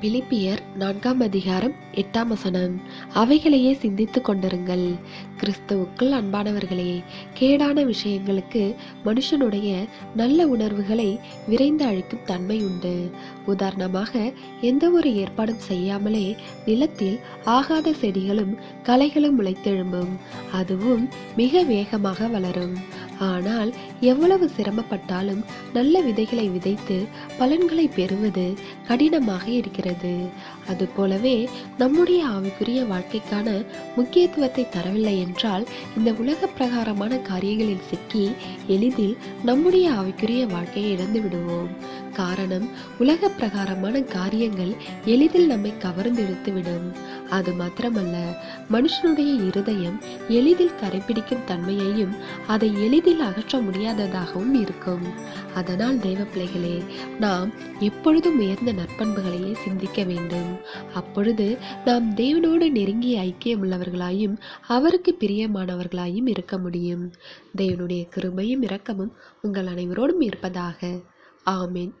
பிலிப்பியர் நான்காம் அதிகாரம் எட்டாம் வசனம். அவைகளையே சிந்தித்துக் கொண்டிருங்கள். கிறிஸ்துவுக்குள் அன்பானவர்களே கேடான விஷயங்களுக்கு மனுஷனுடைய நல்ல உணர்வுகளை விரைந்து அழிக்கும் தன்மை உண்டு. உதாரணமாக எந்த ஒரு ஏற்பாடும் செய்யாமலே நிலத்தில் ஆகாத செடிகளும் களைகளும் முளைத்தெழும்பும். அதுவும் மிக வேகமாக வளரும். ஆனால் எவ்வளவு சிரமப்பட்டாலும் நல்ல விதைகளை விதைத்து பலன்களை பெறுவது கடினமாக இருக்கிறது. அதுபோலவே நம்முடைய ஆவிக்குரிய வாழ்க்கைக்கான முக்கியத்துவத்தை தரவில்லை என்றால் இந்த உலக பிரகாரமான காரியங்களில் சிக்கி எளிதில் நம்முடைய ஆவிக்குரிய வாழ்க்கையை இழந்து விடுவோம் காரணம் உலக பிரகாரமான காரியங்கள் எளிதில் நம்மை கவர்ந்தெடுத்துவிடும் அது மாத்திரமல்ல மனுஷனுடைய இருதயம் எளிதில் கரைப்பிடிக்கும் தன்மையையும் அதை எளிதில் அகற்ற முடியாததாகவும் இருக்கும். அதனால் தேவ பிள்ளைகளே நாம் எப்பொழுதும் உயர்ந்த நற்பண்புகளையே சிந்திக்க வேண்டும். அப்பொழுது நாம் தேவனோடு நெருங்கிய ஐக்கியம் உள்ளவர்களாயும் அவருக்கு பிரியமானவர்களாயும் இருக்க முடியும். தேவனுடைய கிருபையும் இரக்கமும் உங்கள் அனைவரோடும் இருப்பதாக. ஆமீன்.